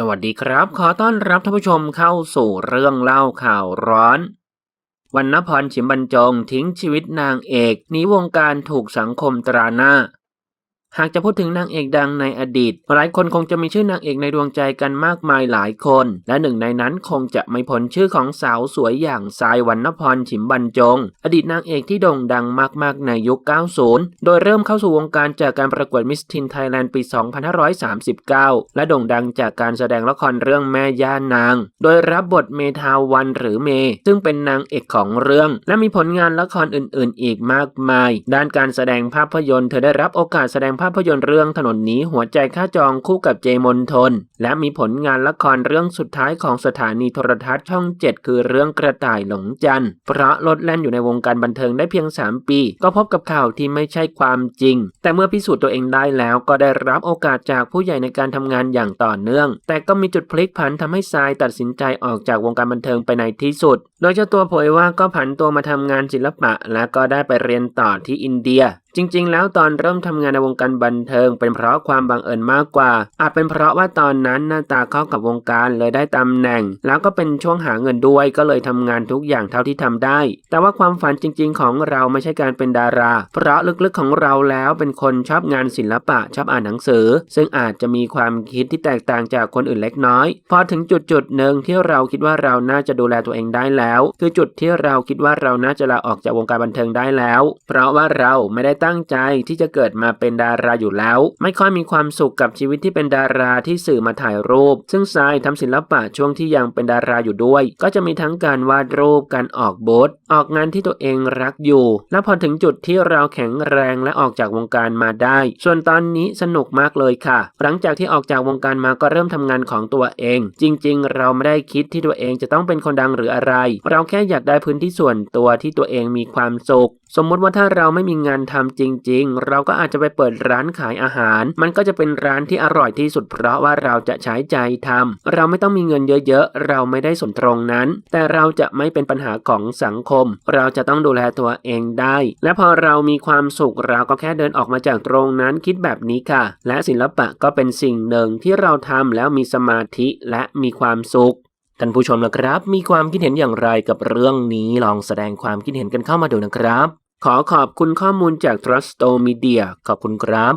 สวัสดีครับ ขอต้อนรับท่านผู้ชมเข้าสู่เรื่องเล่าข่าวร้อนวันนพรชิมบรรจงทิ้งชีวิตนางเอกหนีวงการถูกสังคมตราหน้า หากจะพูดถึงนางเอกดังในอดีต หลายคนคงจะมีชื่อนางเอกในดวงใจกันมากมายหลายคน และหนึ่งในนั้นคงจะไม่พ้นชื่อของสาวสวยอย่างทรายวันนพรชิมบรรจง อดีตนางเอกที่โด่งดังมากๆในยุค 90 โดยเริ่มเข้าสู่วงการจากการประกวดมิสทินไทยแลนด์ปี 2539 และโด่งดังจากการแสดงละครเรื่องแม่ย่านาง โดยรับบทเมทาวันหรือเม ซึ่งเป็นนางเอกของเรื่อง และมีผลงานละครอื่น ๆ อีกมากมาย ด้านการแสดงภาพยนตร์เธอได้รับโอกาสแสดงภาพยนตร์เรื่องถนนนี้หัวใจค่าจองคู่กับเจมนทน และมีผลงานละครเรื่องสุดท้ายของสถานีโทรทัศน์ช่อง 7 คือเรื่องกระต่ายหลงจันทร์เพราะลดแล่นอยู่ในวงการบันเทิงได้เพียง 3 ปี ก็พบกับข่าวที่ไม่ใช่ความจริง แต่เมื่อพิสูจน์ตัวเองได้แล้วก็ได้รับโอกาสจากผู้ใหญ่ในการทำงานอย่างต่อเนื่อง แต่ก็มีจุดพลิกผันทำให้ทรายตัดสินใจออกจากวงการบันเทิงไปในที่สุด โดยเจ้าตัวเผยว่าก็ผันตัวมาทำงานศิลปะ และก็ได้ไปเรียนต่อที่อินเดียจริงๆ แล้วตอนเริ่มทำงานในวงการบันเทิง เป็นเพราะความบังเอิญมากกว่า อาจเป็นเพราะว่าตอนนั้นหน้าตาเข้ากับวงการเลยได้ตำแหน่ง แล้วก็เป็นช่วงหาเงินด้วยก็เลยทำงานทุกอย่างเท่าที่ทำได้ แต่ว่าความฝันจริง ๆ ของเราไม่ใช่การเป็นดารา เพราะลึกๆของเราแล้วเป็นคนชอบงานศิลปะชอบอ่านหนังสือ ซึ่งอาจจะมีความคิดที่แตกต่างจากคนอื่นเล็กน้อยพอถึงจุดจุดๆหนึ่งที่เราคิดว่าเราน่าจะดูแลตัวเองได้แล้ว คือจุดที่เราคิดว่าเราน่าจะลาออกจากวงการบันเทิงได้แล้ว เพราะว่าเราไม่ได้ตั้งใจที่จะเกิดมาเป็นดาราอยู่แล้ว ไม่ค่อยมีความสุขกับชีวิตที่เป็นดาราที่สื่อมาถ่ายรูป ซึ่งทรายทำศิลปะช่วงที่ยังเป็นดาราอยู่ด้วย ก็จะมีทั้งการวาดรูปการออกบูธออกงานที่ตัวเองรักอยู่ และพอถึงจุดที่เราแข็งแรงและออกจากวงการมาได้ ส่วนตอนนี้สนุกมากเลยค่ะ หลังจากที่ออกจากวงการมาก็เริ่มทำงานของตัวเอง จริง ๆ เราไม่ได้คิดที่ตัวเองจะต้องเป็นคนดังหรืออะไร เราแค่อยากได้พื้นที่ส่วนตัวที่ตัวเองมีความสุขสมมติว่าถ้าเราไม่มีงานทำจริง ๆ เราก็อาจจะไปเปิดร้านขายอาหาร มันก็จะเป็นร้านที่อร่อยที่สุดเพราะว่าเราจะใช้ใจทำเราไม่ต้องมีเงินเยอะๆ เราไม่ได้สนตรงนั้น แต่เราจะไม่เป็นปัญหาของสังคม เราจะต้องดูแลตัวเองได้ และพอเรามีความสุขเราก็แค่เดินออกมาจากตรงนั้นคิดแบบนี้ค่ะ และศิลปะก็เป็นสิ่งหนึ่งที่เราทำแล้วมีสมาธิและมีความสุข ท่านผู้ชมนะครับ มีความคิดเห็นอย่างไรกับเรื่องนี้ลองแสดงความคิดเห็นกันเข้ามาดูนะครับ ขอขอบคุณข้อมูลจาก Trusto Media ขอบคุณครับ